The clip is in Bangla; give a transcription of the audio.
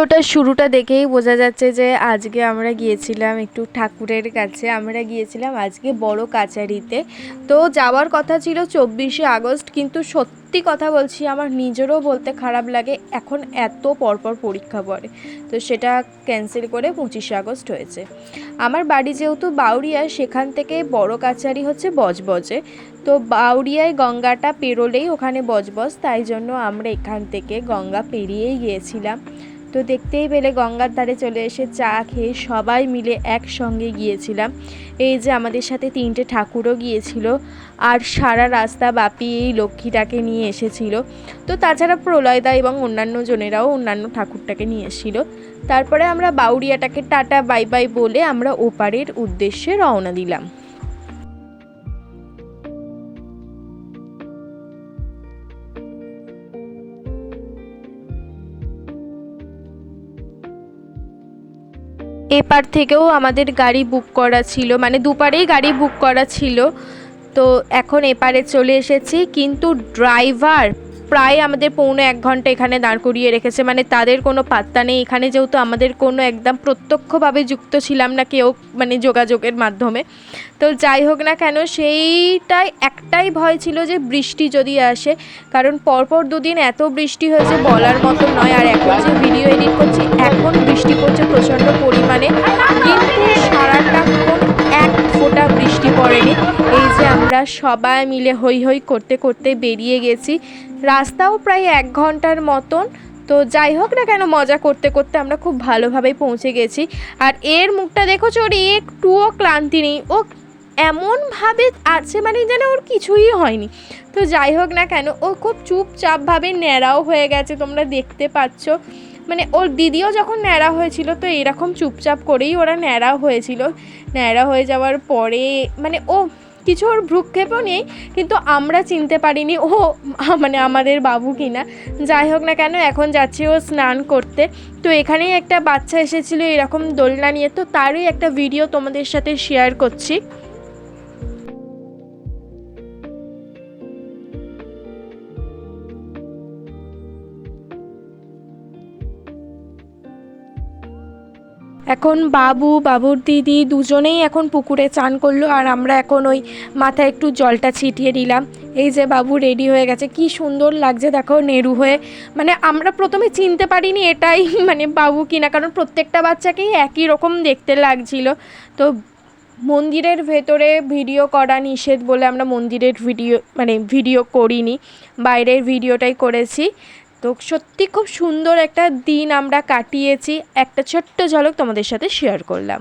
ভিডিওটার শুরুটা দেখেই বোঝা যাচ্ছে যে আজকে আমরা গিয়েছিলাম একটু ঠাকুরের কাছে। আমরা গিয়েছিলাম আজকে বড় কাচারিতে তো যাওয়ার কথা ছিল চব্বিশে আগস্ট, কিন্তু সত্যি কথা বলছি, আমার নিজেরও বলতে খারাপ লাগে, এখন এত পরপর পরীক্ষা পড়ে। তো সেটা ক্যান্সেল করে পঁচিশে আগস্ট হয়েছে। আমার বাড়ি যেহেতু বাউরিয়া সেখান থেকে বড় কাচারি হচ্ছে বজবজে। তো বাউরিয়ায় গঙ্গাটা পেরোলেই ওখানে বজবজ, তাই জন্য আমরা এখান থেকে গঙ্গা পেরিয়েই গিয়েছিলাম। তো দেখতেই পেলে গঙ্গার ধারে চলে এসে চা খেয়ে সবাই মিলে একসঙ্গে গিয়েছিলাম। এই যে আমাদের সাথে তিনটে ঠাকুরও গিয়েছিল আর সারা রাস্তা বাপি এই লক্ষ্মীটাকে নিয়ে এসেছিল। তো তাছাড়া প্রলয়দা এবং অন্যান্য জনেরাও অন্যান্য ঠাকুরটাকে নিয়ে এসেছিল। তারপরে আমরা বাউরিয়াটাকে টাটা বাই বাই বলে আমরা ওপারের উদ্দেশ্যে রওনা দিলাম। এপার থেকেও আমাদের গাড়ি বুক করা ছিল মানে দুপারেই গাড়ি বুক করা ছিল। তো এখন এপারে চলে এসেছি, কিন্তু ড্রাইভার প্রায় আমাদের পৌনে এক ঘণ্টা এখানে দাঁড় করিয়ে রেখেছে। মানে তাদের কোনো পাত্তা নেই। এখানে যেহেতু আমাদের কোনো একদম প্রত্যক্ষভাবে যুক্ত ছিলাম না কেউ মানে যোগাযোগের মাধ্যমে। তো যাই হোক না কেন, সেইটাই একটাই ভয় ছিল যে বৃষ্টি যদি আসে। কারণ পরপর দুদিন এত বৃষ্টি হয়েছে বলার মতো নয়। আর এখন যে ভিডিও এডিট করছি, এখন বৃষ্টি পড়ছে প্রচণ্ড পরিমাণে। কিন্তু সারাটাক্ষণ আমরা সবাই মিলে হই হই করতে করতে বেরিয়ে গেছি। রাস্তাও প্রায় এক ঘণ্টার মতন। তো যাই হোক না কেন, মজা করতে করতে আমরা খুব ভালোভাবেই পৌঁছে গেছি। আর এর মুখটা দেখো ওর একটুও ক্লান্তি নেই। ও এমনভাবে আছে মানে যেন ওর কিছুই হয়নি। তো যাই হোক না কেন, ও খুব চুপচাপভাবে ন্যাড়াও হয়ে গেছে, তোমরা দেখতে পাচ্ছ। মানে ওর দিদিও যখন ন্যাড়া হয়েছিল, তো এরকম চুপচাপ করেই ওরা ন্যাড়া হয়েছিল। ন্যাড়া হয়ে যাওয়ার পরে মানে ও কিছু ওর ভ্রুক্ষেপও নেই, কিন্তু আমরা চিনতে পারিনি ও মানে আমাদের বাবু কিনা। যাই হোক না কেন, এখন যাচ্ছি ও স্নান করতে। তো এখানেই একটা বাচ্চা এসেছিল এরকম দোলনা নিয়ে। তো তারই একটা ভিডিও তোমাদের সাথে শেয়ার করছি। এখন বাবু, বাবুর দিদি দুজনেই এখন পুকুরে চান করল আর আমরা এখন ওই মাথায় একটু জলটা ছিটিয়ে দিলাম। এই যে বাবু রেডি হয়ে গেছে। কি সুন্দর লাগছে দেখো নেরু হয়ে। মানে আমরা প্রথমে চিনতে পারিনি এটাই মানে বাবু কিনা, কারণ প্রত্যেকটা বাচ্চাকেই একই রকম দেখতে লাগছিল। তো মন্দিরের ভেতরে ভিডিও করা নিষেধ বলে আমরা মন্দিরের ভিডিও মানে ভিডিও করিনি। বাইরের ভিডিওটাই করেছি। তো সত্যি খুব সুন্দর একটা দিন আমরা কাটিয়েছি। একটা ছোট্ট ঝলক তোমাদের সাথে শেয়ার করলাম।